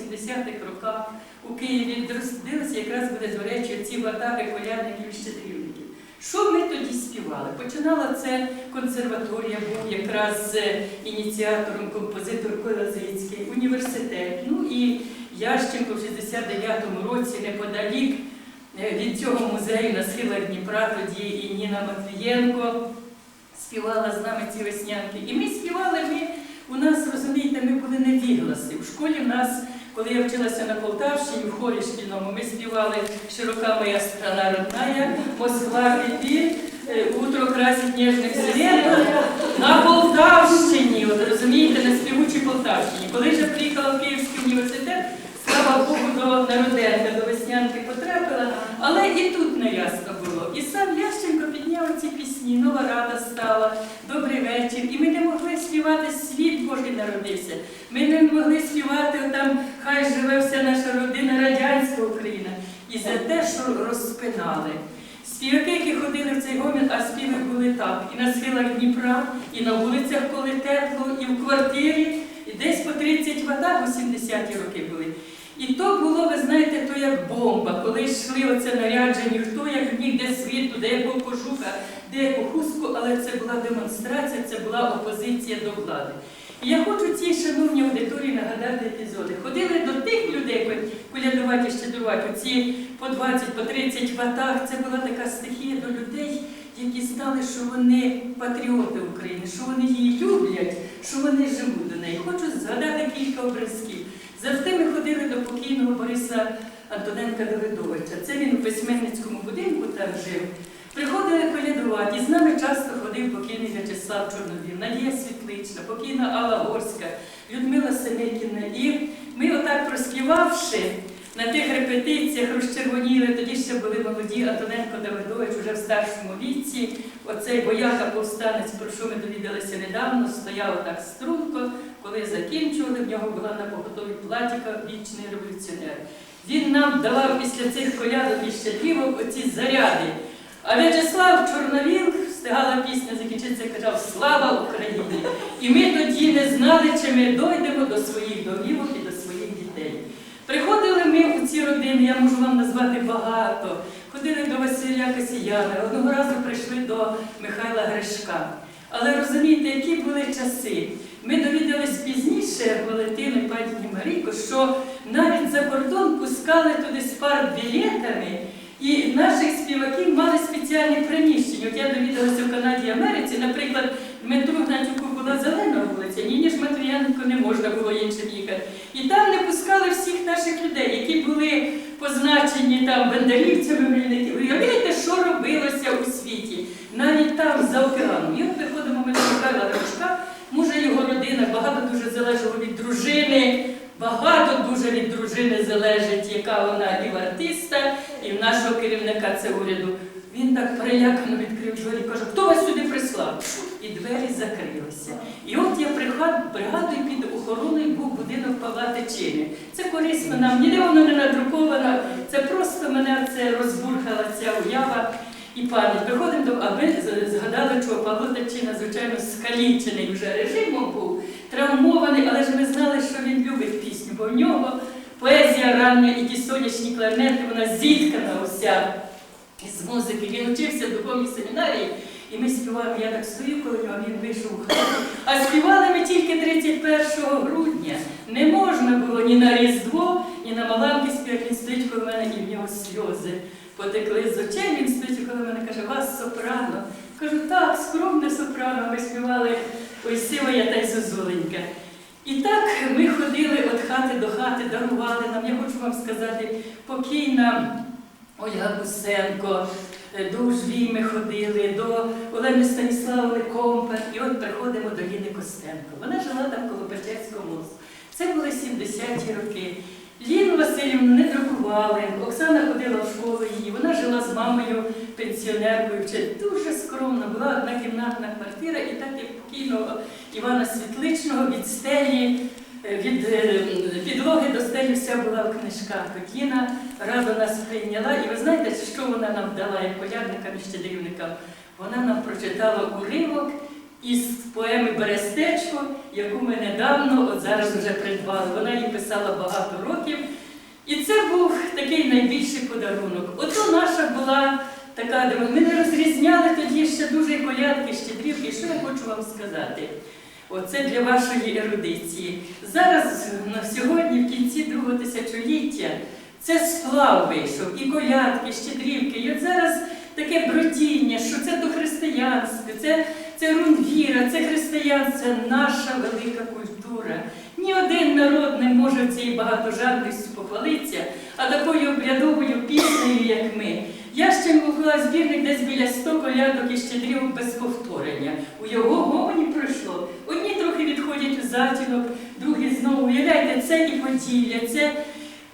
80-х роках у Києві відродилися якраз буде, до речі, ці ватаги колядників і щедрівників. Що ми тоді співали? Починала це консерваторія, був якраз е, ініціатором композитор Колазицький, університет. Ну і Ященко в 69-му році неподалік е, від цього музею на схилах Дніпра тоді і Ніна Матвієнко співала з нами ці веснянки. І ми співали, ми, у нас, розумієте, ми були невігласи. В школі в нас, коли я вчилася на Полтавщині, в хорі шкільному, ми співали Широка моя страна родная, Москва піпі, утро красить ніжним светом. На Полтавщині, от розумієте, на співучій Полтавщині. Коли вже приїхала в Київський університет, слава Богу, до Народенка, до Веснянки потрапила, але і тут не ясно було. І сам Ященко підняв ці пісні, нова рада стала, добрий вечір. І ми не могли співати світ Божий народився. Ми не могли співати там Хай живе вся наша родина, радянська Україна. І за те, що розпинали. Співаки, які ходили в цей гомін, а співи були так. І на схилах Дніпра, і на вулицях, коли тепло, і в квартирі, і десь по 30 ватах у 70-ті роки були. І то було, ви знаєте, то як бомба, коли йшли оце наряджені, хто як міг, де світу, де якого кожуха, де яку хустку, але це була демонстрація, це була опозиція до влади. Я хочу цій шановній аудиторії нагадати епізоди. Ходили до тих людей, колядувати і щедрувати, оці по 20, по 30 ватах, це була така стихія до людей, які знали, що вони патріоти України, що вони її люблять, що вони живуть до неї. Хочу згадати кілька образків. Завжди ми ходили до покійного Бориса Антоненка Давидовича. Це він у письменницькому будинку там жив. Приходили колядувати, і з нами часто ходив покійний В'ячеслав Чорновіл, Надія Світлична, покійна Алла Горська, Людмила Сенекіна. І ми отак проспівавши на тих репетиціях, розчервоніли, тоді ще були молоді Антоненко Давидович уже в старшому віці. Оцей бояка повстанець, про що ми довідалися недавно, стояв отак струнко, коли закінчували, в нього була на поготові платіка вічний революціонер. Він нам давав після цих колядок і щедрівок оці заряди. А В'ячеслав Чорновіл встигала пісня закінчитися, казав Слава Україні! І ми тоді не знали, чи ми дойдемо до своїх домівок і до своїх дітей. Приходили ми у ці родини, я можу вам назвати багато. Ходили до Василя Касіяна, одного разу прийшли до Михайла Гришка. Але розумієте, які були часи. Ми довідались пізніше, Валентину і пані Марійко, що навіть за кордон пускали туди з партбілетами, і наших співаків мали спеціальні приміщення. От я довідалася в Канаді і Америці, наприклад, Дмитру Гнатюку була зелена вулиця, ні ніж Матвієнко не можна було іншим їхати. І там не пускали всіх наших людей, які були позначені там бандерівцями, мільників. Уявляєте, що робилося у світі, навіть там за океаном. І от виходимо ми до Михайла Гришка, може його родина, багато дуже залежало від дружини. Багато дуже від дружини залежить, яка вона і в артиста, і в нашого керівника це уряду. Він так перелякано відкрив двері і каже, хто вас сюди прислав? І двері закрилися. І от я пригад- пригадую, під охороною був будинок Павла Тичини. Це корисно нам, ніде воно не надруковано, це просто мене це розбурхала ця уява і пам'ять. Приходимо до, а згадали, що Павло Тичина, звичайно, скалічений вже режимом був, травмований, але ж ми знали, що він любить пісню, бо в нього поезія рання і ті сонячні кларнети, вона зіткана уся із музики. Він учився в духовній семінарії, і ми співаємо, я так стою коло нього, він вийшов у хату. А співали ми тільки 31 грудня. Не можна було ні на Різдво, ні на Маланки співати. Він стоїть коло мене, і в нього сльози потекли з очей. Він стоїть коло мене каже, вас сопрано. Кажу, так, скромне сопрано. Ми співали ой сива я та й зозуленька. І так ми ходили від хати до хати, дарували нам. Я хочу вам сказати, покійна Ольга Гусенко, е, до Ужвій ми ходили, до Олени Станіславовни Компер. І от приходимо до Ліни Костенко. Вона жила там коло Печерського мосту. Це були 70-ті роки. Ліну Васильівну не друкували, Оксана ходила в школу її, вона жила з мамою, пенсіонеркою, дуже скромна, була одна кімнатна квартира, і так як покійного Івана Світличного від стелі, е, від е, підлоги до стелі вся була в книжках. Тіна радо нас прийняла. І ви знаєте, що вона нам дала як колядникам і щедрівникам? Вона нам прочитала уривок із поеми Берестечко, яку ми недавно, от зараз вже придбали. Вона її писала. багато років. І це був такий найбільший подарунок. Ото наша була така друга. Ми не розрізняли тоді ще дуже колядки, щедрівки. Що я хочу вам сказати? Оце для вашої ерудиції. Зараз на сьогодні, в кінці другого тисячоліття, це сплав вийшов, і колядки, і щедрівки. І от зараз таке бродіння, що це до християнства, це, це рунвіра, це християнство, це наша велика культура. Ні один народ не може цією багатожанрістю похвалитися, а такою обрядовою піснею, як ми. Я ще була збірник десь біля 100 колядок і щедрівок без повторення. У його гомоні пройшло. Затінок, другі знову. Уявляєте, це і Поділля, це.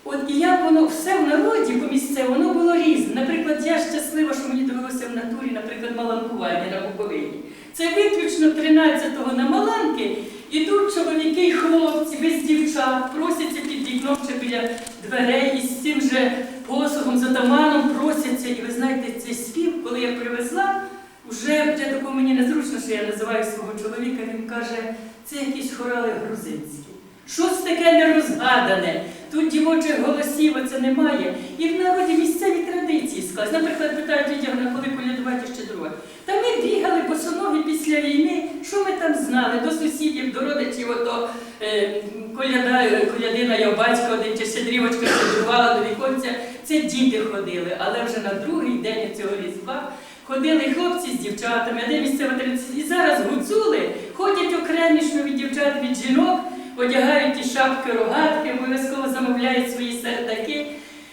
От і як воно все в народі по місцевому, воно було різне. Наприклад, я щаслива, що мені довелося в натурі, наприклад, маланкування на Буковині. Це виключно 13-го на Маланки ідуть чоловіки і хлопці без дівчат, просяться під вікном чи біля дверей із цим же посухом, з атаманом просяться. І ви знаєте, цей спів, коли я привезла, вже вже такого мені незручно, що я називаю свого чоловіка, він каже, це якісь хорали грузинські. Щось таке нерозгадане. Тут дівочих голосів оце немає. І в народі місцеві традиції склались. Наприклад, питають Лідіана, коли колядувати ще друге. Та ми бігали босоногі після війни. Що ми там знали? До сусідів, до родичів, ото е, коляда, колядина я батька один чи щедрівочка щедрувала до віконця. Це діти ходили, але вже на другий день цього різдва ходили хлопці з дівчатами, де місцева традиція. І зараз гуцули ходять окремішно від дівчат від жінок одягають ті шапки, рогатки, обов'язково замовляють свої сердаки.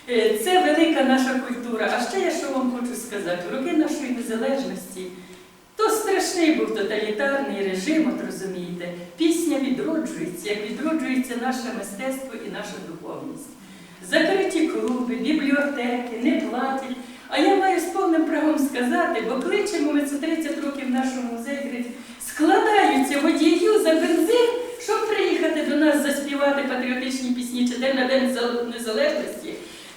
Е, Це велика наша культура. А ще я що вам хочу сказати, роки нашої незалежності то страшний був тоталітарний режим, от розумієте. Пісня відроджується, як відроджується наше мистецтво і наша духовність. Закриті клуби, бібліотеки, не платять. А я правом сказати, бо кличемо ми це 30 років в нашому музеї, говорить, складаються водію за бензин, щоб приїхати до нас заспівати патріотичні пісні чи День на День Незалежності,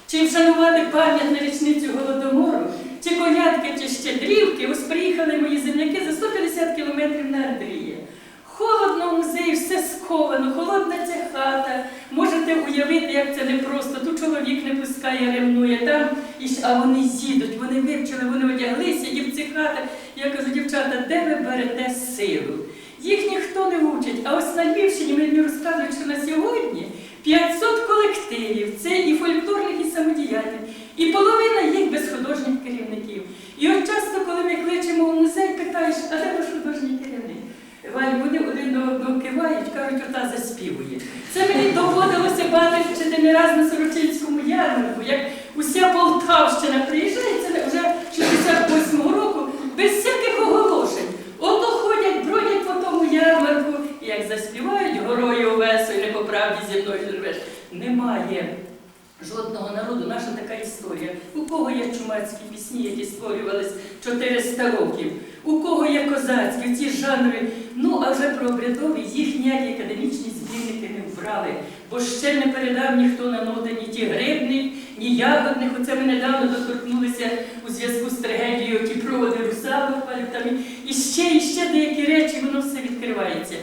чи вшанувати пам'ять на річницю Голодомору, чи колядки, чи щедрівки. Ось приїхали мої земляки за 150 кілометрів на Андрія. Холодно в музеї, все сковано, холодна ця хата. Можете уявити, як це непросто. Тут чоловік не пускає, ревнує, там, і а вони їдуть, вони вивчили, вони одяглися, і в цих хатах. Я кажу, дівчата, де ви берете силу? Їх ніхто не учить. А ось на Львівщині мені розказують, що на сьогодні 500 колективів, це і фольклорних, і самодіяльних, і половина їх без художніх керівників. І от часто, коли ми кличемо в музей, питаєш, а де ваш художній керівник? Валь, вони один до одного кивають, кажуть, ота заспівує. Це мені доводилося бачити не раз на Сорочинському ярмарку, уся Полтавщина приїжджає, це вже 68-го року, без всяких оголошень. Ото ходять, бродять по тому ярмарку, і як заспівають горою і не по правді зі мною живеш. Немає жодного народу, наша така історія. У кого є чумацькі пісні, які створювались 400 років, у кого є козацькі, ці жанри. Ну, а вже про обрядові їх ніякі академічні збірники не вбрали, бо ще не передав ніхто на ноти ні ті грибних, ні ягодних. Оце ми недавно доторкнулися у зв'язку з трагедією, ті проводи русалок, там і- і ще, і ще деякі речі, воно все відкривається.